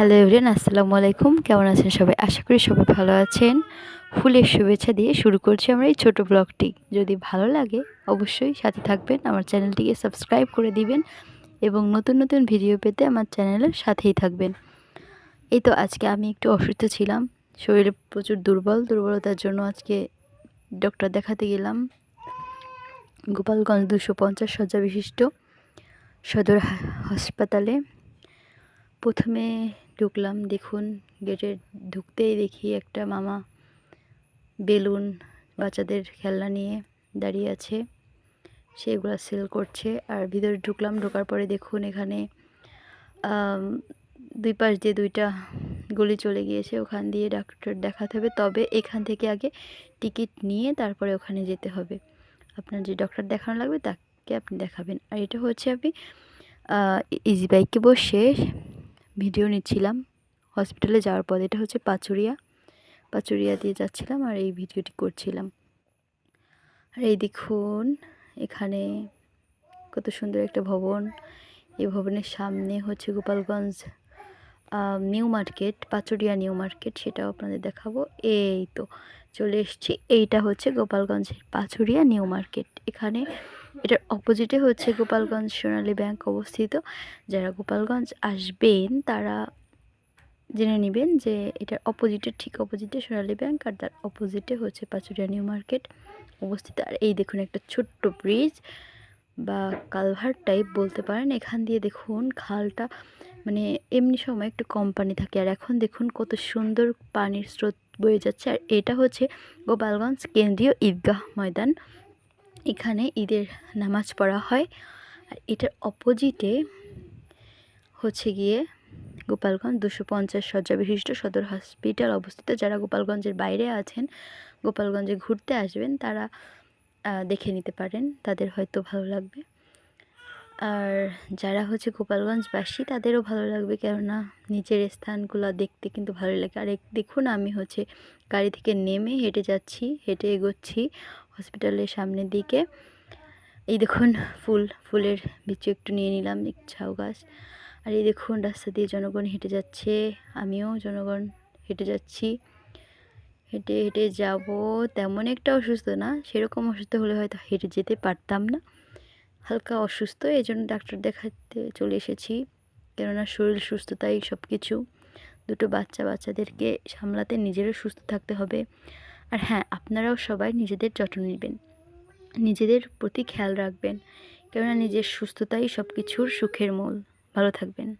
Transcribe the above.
Hello everyone আসসালামু আলাইকুম। কেমন আছেন সবাই? আশা করি সবাই ভালো আছেন। ফুলের শুভেচ্ছা দিয়ে শুরু করছি আমরা এই ছোটো ব্লগটি যদি ভালো লাগে, অবশ্যই সাথে থাকবেন, আমার চ্যানেলটিকে সাবস্ক্রাইব করে দিবেন এবং নতুন নতুন ভিডিও পেতে আমার চ্যানেলের সাথেই থাকবেন। এই তো আজকে আমি একটু অসুস্থ ছিলাম, শরীরে প্রচুর দুর্বল, দুর্বলতার জন্য আজকে ডক্টর দেখাতে গেলাম। গোপালগঞ্জ দুশো পঞ্চাশ শয্যা বিশিষ্ট সদর হাসপাতালে প্রথমে ঢুকলাম, দেখুন, গেটে ঢুকতেই দেখি একটা মামা বেলুন বাচ্চাদের খেলনা নিয়ে দাঁড়িয়ে আছে। সেগুলো সেল করছে আর ভিতরে ঢুকলাম, ঢোকার পরে দেখুন এখানে দুই পাশ দিয়ে দুইটা গলি চলে গিয়েছে, ওখান দিয়ে ডাক্তার দেখাতে হবে। তবে এখান থেকে আগে টিকিট নিয়ে তারপরে ওখানে যেতে হবে। আপনার যে ডক্টর দেখানো লাগবে, তাকে আপনি দেখাবেন। আর এটা হচ্ছে আপনি ইজি বাইকে বসে ভিডিও নিচ্ছিলাম হসপিটালে যাওয়ার পর এটা হচ্ছে পাচুরিয়া। পাচুরিয়া দিয়ে যাচ্ছিলাম আর এই ভিডিওটি করছিলাম। আর এই দেখুন, এখানে কত সুন্দর একটা ভবন। এই ভবনের সামনে হচ্ছে Gopalganj new market, Pachuria new market, সেটাও আপনাদের দেখাবো। এই তো চলে এসছি। এইটা হচ্ছে গোপালগঞ্জের পাচুরিয়া নিউ মার্কেট। এখানে এটার অপোজিটে হচ্ছে গোপালগঞ্জ সোনালী ব্যাংক অবস্থিত। যারা গোপালগঞ্জ আসবেন, তারা জেনে নেবেন যে এটার অপোজিটের ঠিক অপোজিটে সোনালী ব্যাংক আর তার অপোজিটে হচ্ছে পাচুরিয়া নিউ মার্কেট অবস্থিত। আর এই দেখুন একটা ছোট্ট ব্রিজ বা কালভার টাইপ বলতে পারেন। এখান দিয়ে দেখুন খালটা মানে এমনি সময় একটু কম পানি থাকে। আর এখন দেখুন কত সুন্দর পানির স্রোত বয়ে যাচ্ছে। আর এটা হচ্ছে গোপালগঞ্জ কেন্দ্রীয় ঈদগাহ ময়দান। এখানে ঈদের নামাজ পড়া হয়। আর এটার অপোজিটে হচ্ছে গিয়ে গোপালগঞ্জ দুশো পঞ্চাশ শয্যা বিশিষ্ট সদর হসপিটাল অবস্থিত। যারা গোপালগঞ্জের বাইরে আছেন, গোপালগঞ্জে ঘুরতে আসবেন, তারা দেখে নিতে পারেন। তাদের হয়তো ভালো লাগবে। আর যারা হচ্ছে গোপালগঞ্জবাসী, তাদেরও ভালো লাগবে। কেননা নিচের স্থানগুলো দেখতে কিন্তু ভালো লাগে। আর দেখুন, আমি হচ্ছে গাড়ি থেকে নেমে হেঁটে যাচ্ছি, হেঁটে এগোচ্ছি। হসপিটালের সামনের দিকে। এই দেখুন, ফুল, ফুলের বিচু একটু নিয়ে নিলাম ঝাউ গাছ। আর এই দেখুন, রাস্তা দিয়ে জনগণ হেঁটে যাচ্ছে, আমিও জনগণ হেঁটে যাচ্ছি। হেঁটে হেঁটে যাব, তেমন একটা অসুস্থ না, সেরকম অসুস্থ হলে হয়তো হেঁটে যেতে পারতাম না। হালকা অসুস্থ এই জন্য ডাক্তার দেখাতে চলে এসেছি। কেননা শরীর সুস্থতাই সব কিছু দুটো বাচ্চা বাচ্চাদেরকে সামলাতে নিজেরও সুস্থ থাকতে হবে। আর হ্যাঁ আপনারাও সবাই নিজেদের যত্ন নেবেন। নিজেদের প্রতি খেয়াল রাখবেন। কেননা নিজের সুস্থতাই সব কিছুর সুখের মূল। ভালো থাকবেন।